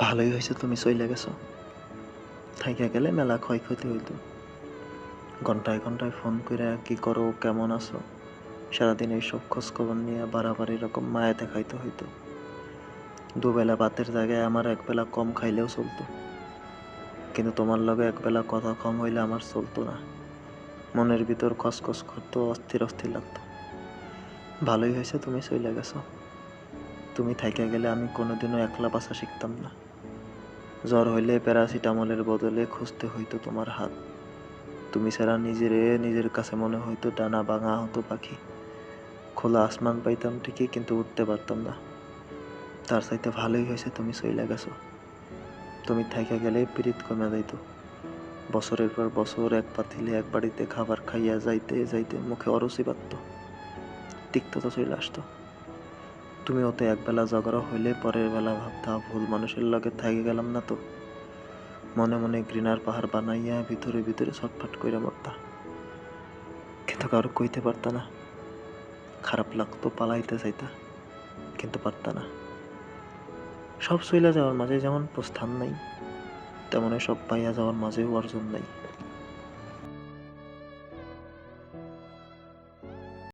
ভালোই হয়েছে, তুমি চইলে গেছো। থাইকা গেলে মেলা ক্ষয়ক্ষতি হইতো। ঘন্টায় ঘন্টায় ফোন করে কি করো, কেমন আছো? সারাদিন এইসব খোঁজ খবর নিয়ে বারাবার এরকম মায়া দেখাইতে হইতো। দুবেলা ভাতের জায়গায় আমার একবেলা কম খাইলেও চলতো। কিন্তু তোমার লগে একবেলা কথা কম হইলে আমার চলতো না। মনের ভিতর খসখস করতো, অস্থির অস্থির লাগতো। ভালোই হয়েছে, তুমি চইলে গেছো। তুমি থাইকা গেলে আমি কোনোদিনও একলা বাসা শিখতাম না। জ্বর হইলে প্যারাসিটামলের বদলে খুঁজতে হইতো তোমার হাত। তুমি ছাড়া নিজের নিজের কাছে মনে হইতো ডানা ভাঙা হতো পাখি। খোলা আসমান পাইতাম ঠিকই, কিন্তু উঠতে পারতাম না। তার চাইতে ভালোই হয়েছে তুমি চইলা গেছো। তুমি থাইকা গেলে পীড়িত কমে যাইতো। বছরের পর বছর এক পাতিলে এক বাড়িতে খাবার খাইয়া যাইতে যাইতে মুখে অরসি পারত তিক্ততা চলে আসতো। তুমি ওতে একবেলা ঝগড়া হইলে পরের বেলা ভাবতা ভুল মানুষের লগে থাকি গেলাম না তো। মনে মনে ঘৃণার পাহাড় বানাইয়া ভিতরে ভিতরে ছটফট করে মরতা। কিন্তু কারও কইতে পারতা না। খারাপ লাগতো পালাইতে চাইতা, কিন্তু পারতা না। সব চইলা যাওয়ার মাঝে যেমন প্রস্থান নাই তেমনই সব পাইয়া যাওয়ার মাঝেও অর্জন নাই।